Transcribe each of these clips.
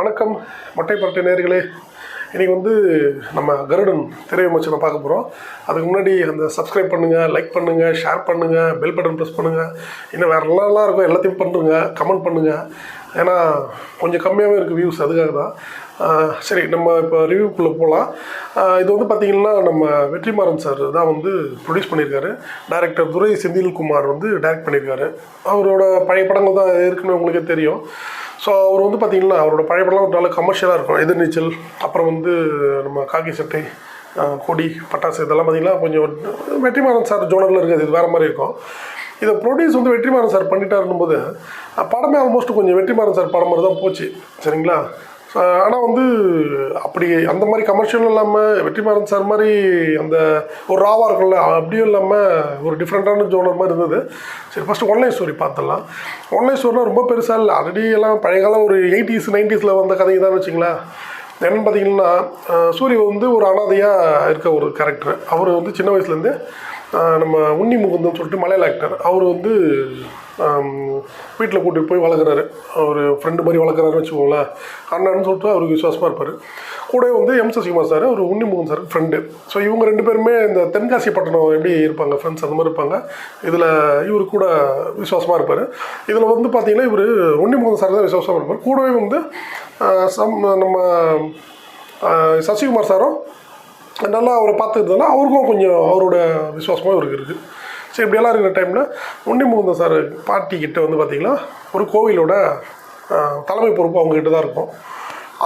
வணக்கம். மொட்டை பரட்டை நேர்களே இன்றைக்கி வந்து நம்ம கருடன் திரையமைச்சனை பார்க்க போகிறோம் அதுக்கு முன்னாடி அந்த சப்ஸ்கிரைப் பண்ணுங்கள் லைக் பண்ணுங்கள் ஷேர் பண்ணுங்கள் பெல் பட்டன் ப்ரெஸ் பண்ணுங்கள் இன்னும் வேறு நல்லா இருக்கும் எல்லாத்தையும் பண்ணுறங்க கமெண்ட் பண்ணுங்கள் ஏன்னா கொஞ்சம் கம்மியாகவே இருக்குது வியூஸ் அதுக்காக தான். சரி நம்ம இப்போ ரிவ்யூக்குள்ளே போகலாம் இது வந்து பார்த்திங்கன்னா நம்ம வெற்றிமாறன் சார் தான் வந்து ப்ரொடியூஸ் பண்ணியிருக்காரு. டைரக்டர் துரை செந்தில்குமார் வந்து டைரக்ட் பண்ணியிருக்காரு. அவரோட பழைய படங்கள் தான் இருக்குன்னு உங்களுக்கே தெரியும். ஸோ அவர் வந்து பார்த்திங்கன்னா அவரோட பழைய படம்லாம் ஒரு நல்ல கமர்ஷியலாக இருக்கும். எதிர்நீச்சல் அப்புறம் வந்து நம்ம காக்கி சட்டை கொடி பட்டாசு இதெல்லாம் பார்த்திங்கன்னா கொஞ்சம் வெற்றிமாறன் சார் ஜோனரில் இருக்காது இது வேறு மாதிரி இருக்கும். இதை ப்ரொடியூஸ் வந்து வெற்றிமாறன் சார் பண்ணிட்டாருன்னும் போது படமே ஆல்மோஸ்ட் கொஞ்சம் வெற்றிமாறன் சார் படம் மாதிரி தான் போச்சு. சரிங்களா? ஆனால் வந்து அப்படி அந்த மாதிரி கமர்ஷியலும் இல்லாமல் வெற்றிமாறன் சார் மாதிரி அந்த ஒரு ராவாக இருக்கும்ல அப்படியும் இல்லாமல் ஒரு டிஃப்ரெண்ட்டான ஜோனர் மாதிரி இருந்தது. சரி ஃபஸ்ட்டு ஒன்லைன் ஸ்டோரி பார்த்துடலாம். ஒன்லைன் ஸ்டோரினா ரொம்ப பெருசாக இல்லை. ஆல்ரெடி எல்லாம் பழைய காலம் ஒரு எயிட்டிஸ் நைன்டிஸில் வந்த கதை தான் வச்சுங்களேன். என்னென்னு பார்த்தீங்கன்னா சூரிய வந்து ஒரு அனாதையாக இருக்க ஒரு கேரக்டர் அவர் வந்து சின்ன வயசுலேருந்து நம்ம உன்னி முகுந்தன் சொல்லிட்டு மலையாள ஆக்டர் அவர் வந்து வீட்டில் கூட்டிட்டு போய் வளர்க்குறாரு. ஒரு ஃப்ரெண்டு மாதிரி வளர்க்குறாருன்னு வச்சுக்கோங்களேன். அண்ணன்னு சொல்லிட்டு அவருக்கு விசுவாசமாக இருப்பார். கூட வந்து எம் சசிகுமார் சார் ஒரு உன்னிமுகன் சார் ஃப்ரெண்டு ஸோ இவங்க ரெண்டு பேருமே இந்த தென்காசி பட்டணம் எப்படி இருப்பாங்க ஃப்ரெண்ட்ஸ் அந்த மாதிரி இருப்பாங்க. இதில் இவர் கூட விசுவாசமாக இருப்பார். இதில் வந்து பார்த்தீங்கன்னா இவர் உன்னிமுகன் சார் தான் விசுவாசமாக இருப்பார். கூடவே வந்து சம் நம்ம சசிகுமார் சாரும் நல்லா அவரை பார்த்துக்கிறதுனால அவருக்கும் கொஞ்சம் அவரோட விசுவாசமாக இவருக்கு இருக்குது சரி இப்படியெல்லாம் இருக்கிற டைமில் உண்டி முகுந்த சார் பாட்டி கிட்ட வந்து பார்த்திங்கன்னா ஒரு கோவிலோட தலைமை பொறுப்பு அவங்ககிட்ட தான் இருக்கும்.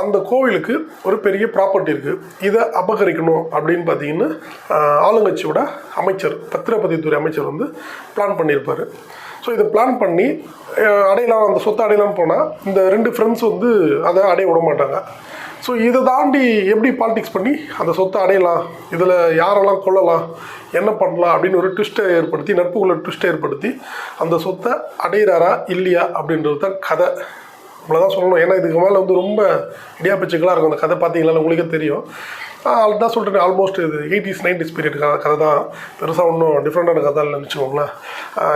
அந்த கோவிலுக்கு ஒரு பெரிய ப்ராப்பர்ட்டி இருக்குது இதை அபகரிக்கணும் அப்படின்னு பார்த்தீங்கன்னா ஆளுங்கட்சியோட அமைச்சர் பத்திரப்பதித்துறை அமைச்சர் வந்து பிளான் பண்ணியிருப்பார். ஸோ இதை பிளான் பண்ணி அடையலாம் அந்த சொத்தை அடையலாம்னு போனால் இந்த ரெண்டு ஃப்ரெண்ட்ஸ் வந்து அதை அடைய விட மாட்டாங்க. ஸோ இதை தாண்டி எப்படி பாலிடிக்ஸ் பண்ணி அந்த சொத்தை அடையலாம்? இதில் யாரெல்லாம் கொள்ளலாம் என்ன பண்ணலாம்? அப்படின்னு ஒரு ட்விஸ்ட்டை ஏற்படுத்தி நட்புக்குள்ள ட்விஸ்ட்டை ஏற்படுத்தி அந்த சொத்தை அடையிறாரா இல்லையா அப்படின்றது தான் கதை. இவ்வளோதான் சொல்லணும். ஏன்னா இதுக்கு மேலே வந்து ரொம்ப இடியாப்பிச்சுக்கலாக இருக்கும் அந்த கதை. பார்த்தீங்களா உங்களுக்கே தெரியும். அதுதான் சொல்கிறேன் ஆல்மோஸ்ட் இது எயிட்டிஸ் நைன்டிஸ் பீரியட் கதை தான். பெருசாக ஒன்றும் டிஃப்ரெண்ட்டான கதை இல்லைன்னு வச்சுக்கோங்களேன்.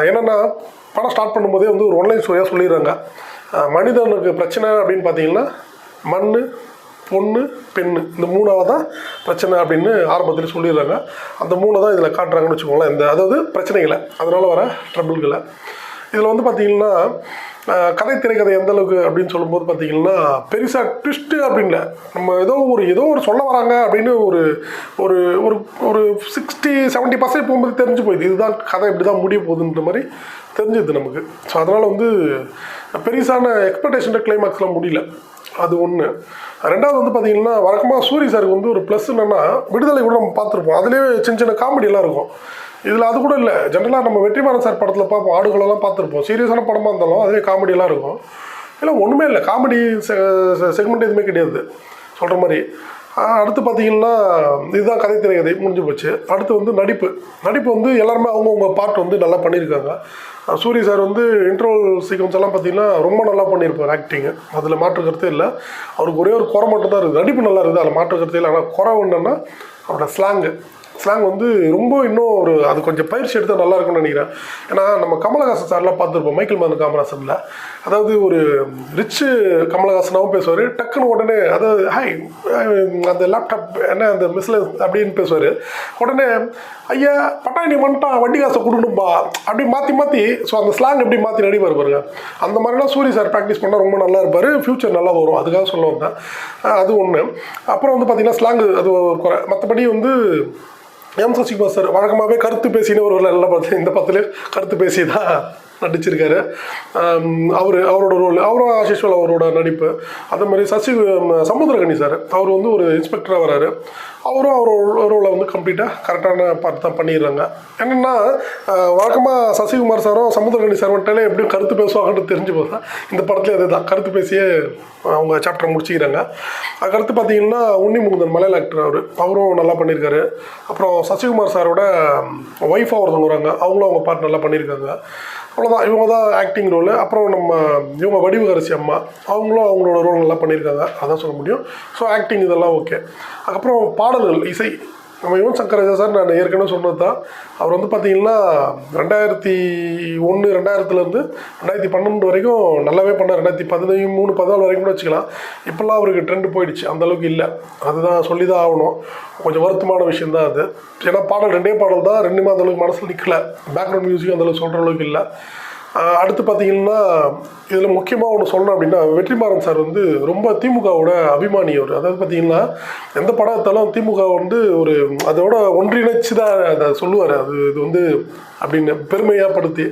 என்னென்னா படம் ஸ்டார்ட் பண்ணும்போதே வந்து ஒரு ஒன்லைன் ஸ்டோரியாக சொல்லிடுறாங்க. மனிதனுக்கு பிரச்சனை அப்படின்னு பார்த்தீங்கன்னா மண் பொண்ணு பெண்ணு. இந்த மூணாவது தான் பிரச்சனை அப்படின்னு ஆரம்பத்தில் சொல்லிடுறாங்க. அந்த மூணை தான் இதில் காட்டுறாங்கன்னு வச்சுக்கோங்களேன். இந்த அதாவது பிரச்சனைகளை. அதனால் வர ட்ரபிள்களை இதில் வந்து பார்த்தீங்கன்னா கதை திரைக்கதை எந்த அளவுக்கு அப்படின்னு சொல்லும்போது பார்த்தீங்கன்னா பெருசாக ட்விஸ்ட்டு அப்படின்ல நம்ம ஏதோ ஒரு ஏதோ ஒரு சொல்ல வராங்க அப்படின்னு ஒரு ஒரு ஒரு ஒரு சிக்ஸ்டி செவன்ட்டி பர்சன்ட் போகும்போது தெரிஞ்சு போயிடுது. இதுதான் கதை இப்படி தான் முடிய போகுதுன்ற மாதிரி தெரிஞ்சுது நமக்கு. ஸோ அதனால் வந்து பெருசான எக்ஸ்பெக்டேஷன் கிளைமேக்ஸ்லாம் முடியல. அது ஒன்று ரெண்டாவது வந்து பார்த்தீங்கன்னா வழக்கமாக சூரிய சாருக்கு வந்து ஒரு ப்ளஸ் என்னென்னா விடுதலை கூட நம்ம பார்த்துருப்போம். அதுலேயே சின்ன சின்ன காமெடியெல்லாம் இருக்கும். இதில் அது கூட இல்லை. ஜென்ரலாக நம்ம வெற்றிமாறன் சார் படத்தில் பார்ப்போம். ஆடுகளெல்லாம் பார்த்துருப்போம். சீரியஸான படமாக இருந்தாலும் அதிலே காமெடியெல்லாம் இருக்கும். இல்லை ஒன்றுமே இல்லை. காமெடி செக்மெண்ட் எதுவுமே கிடையாது. சொல்கிற மாதிரி. அடுத்து பார்த்தீங்கன்னா இதுதான் கதை திரைக்கதை முடிஞ்சு போச்சு. அடுத்து வந்து நடிப்பு. நடிப்பு வந்து எல்லாருமே அவங்கவுங்க பார்ட் வந்து நல்லா பண்ணியிருக்காங்க. சூரிய சார் வந்து இன்ட்ரோல் சீக்வன்ஸ் எல்லாம் பார்த்தீங்கன்னா ரொம்ப நல்லா பண்ணியிருப்பார் ஆக்டிங்கு அதில் மாற்று கருத்தே இல்லை. அவருக்கு ஒரே ஒரு குறை மட்டும் தான் இருக்குது. நடிப்பு நல்லா இருக்குது அதில் மாற்று கருத்தே இல்லை. ஆனால் குறை ஒன்றுன்னா அவரோட ஸ்லாங்கு ஸ்லாங் வந்து ரொம்ப இன்னும் ஒரு அது கொஞ்சம் பயிற்சி எடுத்தால் நல்லா இருக்கும்னு நினைக்கிறேன். ஏன்னா நம்ம கமலஹாசன் சார்லாம் பார்த்துருப்போம். மைக்கேல் மதன் காமராசனில். அதாவது ஒரு ரிச்சு கமலஹாசனாகவும் பேசுவார். டக்குன்னு உடனே அதாவது ஹாய் அந்த லேப்டாப் என்ன அந்த மிஸ்ல அப்படின்னு பேசுவார். உடனே ஐயா பட்டாணி வந்துட்டான் வண்டி காசை கொடுக்கணும்பா. அப்படி மாற்றி மாற்றி ஸோ அந்த ஸ்லாங் எப்படி மாற்றி நடிப்பார் பாருங்க. அந்த மாதிரிலாம் சூரிய சார் ப்ராக்டிஸ் பண்ணால் ரொம்ப நல்லா இருப்பார். ஃப்யூச்சர் நல்லா வரும். அதுக்காக சொல்ல வந்தேன். அது ஒன்று அப்புறம் வந்து பார்த்திங்கன்னா ஸ்லாங் அது ஒரு குறை. மற்றபடி வந்து எம் சசிகுமார் சார் வழக்கமாகவே கருத்து பேசின்னு ஒரு நல்ல படத்தில் இந்த படத்துல கருத்து பேசி தான் நடிச்சிருக்காரு. அவர் அவரோட ரோல் அவரும் ஆஷிஷ்வல் அவரோட நடிப்பு. அதே மாதிரி சசி சமுத்திரகனி சார் அவர் வந்து ஒரு இன்ஸ்பெக்டராக வராரு. அவரும் அவரோட ரோலை வந்து கம்ப்ளீட்டாக கரெக்டான பார்த்து தான் பண்ணிடுறாங்க. என்னென்னா வழக்கமாக சசிகுமார் சாரும் சமுத்திரகனி சார் மட்டும் எப்படியும் கருத்து பேசுவாங்கன்னு தெரிஞ்சு போதா இந்த படத்துல அதுதான் கருத்து பேசியே அவங்க சாப்டர் முடிச்சுக்கிறாங்க. அதுக்கடுத்து பார்த்தீங்கன்னா உன்னி முகுந்தன் மலையாள ஆக்டர் அவர். அவரும் நல்லா பண்ணியிருக்காரு அப்புறம் சசிகுமார் சாரோட ஒய்ஃபாக ஒருத்தவங்க வராங்க. அவங்களும் அவங்க பார்ட் நல்லா பண்ணியிருக்காங்க அவ்வளோதான் இவங்க தான் ஆக்டிங் ரோலு அப்புறம் நம்ம இவங்க வடிவகரசி அம்மா அவங்களும் அவங்களோட ரோல் நல்லா பண்ணியிருக்காங்க. அதான் சொல்ல முடியும். ஸோ ஆக்டிங் இதெல்லாம் ஓகே அதுக்கப்புறம் பாடல்கள் இசை. நம்ம யுவன் சங்கர் ராஜா சார் நான் ஏற்கனவே சொன்னது தான் அவர் வந்து பார்த்தீங்கன்னா ரெண்டாயிரத்தி ஒன்று ரெண்டாயிரத்துலேருந்து ரெண்டாயிரத்தி பன்னெண்டு வரைக்கும் நல்லாவே பண்ணார். ரெண்டாயிரத்தி பதினஞ்சு மூணு பதினாலு வரைக்கும் கூட வச்சுக்கலாம். இப்போல்லாம் அவருக்கு ட்ரெண்ட் போயிடுச்சு. அந்தளவுக்கு இல்லை. அதுதான் சொல்லி தான் ஆகணும். கொஞ்சம் வருத்தமான விஷயம் தான் அது. ஏன்னா பாடல் ரெண்டே பாடல் தான். ரெண்டுமே அந்தளவுக்கு மனசில் நிற்கல பேக்ரவுண்ட் மியூசிக் அந்தளவுக்கு சொல்கிற அளவுக்கு இல்லை. அடுத்து பார்த்தீங்கன்னா இதில் முக்கியமாக ஒன்று சொல்லணும் அப்படின்னா வெற்றிமாறன் சார் வந்து ரொம்ப திமுகவோட அபிமானி அவர் அதாவது பார்த்தீங்கன்னா எந்த படம் எடுத்தாலும் திமுக வந்து ஒரு அதோட ஒன்றிணைச்சு தான் அதை சொல்லுவார். அது இது வந்து அப்படின்னு பெருமையாக படுத்தி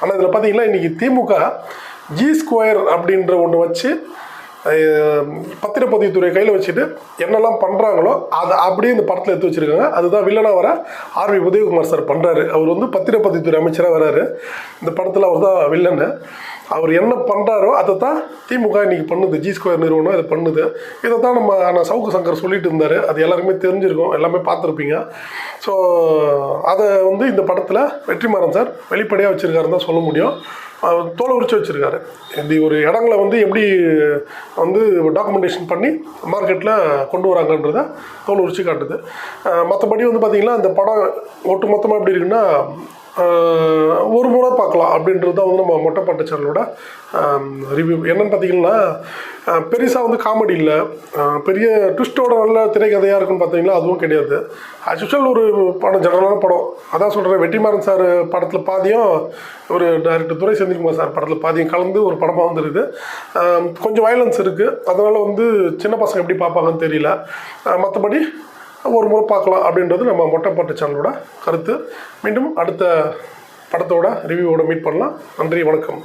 ஆனால் இதில் பார்த்தீங்கன்னா இன்றைக்கி திமுக ஜி ஸ்கொயர் அப்படின்ற ஒன்று வச்சு பத்திரப்பதிவுத்துறை கையில் வச்சுட்டு என்னெல்லாம் பண்ணுறாங்களோ அதை அப்படியே இந்த படத்தில் எடுத்து வச்சுருக்காங்க. அதுதான் வில்லனாக வர ஆர்வி உதயகுமார் சார் பண்ணுறாரு அவர் வந்து பத்திரப்பதிவுத்துறை அமைச்சராக வராரு. இந்த படத்தில் அவர் தான் வில்லன்னு அவர் என்ன பண்ணுறாரோ அதை தான் திமுக இன்னைக்கு பண்ணுது. ஜி ஸ்கொயர் நிறுவனம் இதை பண்ணுது. இதை தான் நம்ம ஆனால் சவுக்கு சங்கர் சொல்லிட்டு இருந்தார். அது எல்லாருக்குமே தெரிஞ்சிருக்கும். எல்லாமே பார்த்துருப்பீங்க. ஸோ அதை வந்து இந்த படத்தில் வெற்றிமாறன் சார் வெளிப்படையாக வச்சுருக்காருன்னு தான் சொல்ல முடியும். அவர் தோலை உரிச்சு வச்சுருக்காரு. இந்த ஒரு இடங்களை வந்து எப்படி வந்து டாக்குமெண்டேஷன் பண்ணி மார்க்கெட்டில் கொண்டு வராங்கன்றத தோல் உரிச்சு காட்டுது. மற்றபடி வந்து பார்த்திங்கன்னா அந்த படம் ஒட்டு மொத்தமாக எப்படி இருக்குன்னா ஒரு முறை பார்க்கலாம் அப்படின்றது தான் வந்து நம்ம மொட்டைப்பாட்டு சேனலோட ரிவ்யூ என்னென்னு பார்த்தீங்கன்னா பெருசாக வந்து காமெடி இல்லை. பெரிய ட்விஸ்ட்டோட நல்ல திரைக்கதையாக இருக்குன்னு பார்த்தீங்கன்னா அதுவும் கிடையாது. ஆக்சுவல் ஒரு படம் ஜெனரலான படம். அதான் சொல்கிறேன் வெற்றிமாறன் சார் படத்தில் பாதியும் ஒரு டைரக்டர் துரை செந்தில்குமார் சார் படத்தில் பாதியும் கலந்து ஒரு படமாக வந்துருது கொஞ்சம் வயலன்ஸ் இருக்குது அதனால் வந்து சின்ன பசங்க எப்படி பார்ப்பாங்கன்னு தெரியல. மற்றபடி ஒரு முறை பார்க்கலாம் அப்படின்றது நம்ம மொட்டைப்பாட்டு சேனலோட கருத்து. மீண்டும் அடுத்த படத்தோட ரிவ்யூவோட மீட் பண்ணலாம். நன்றி வணக்கம்.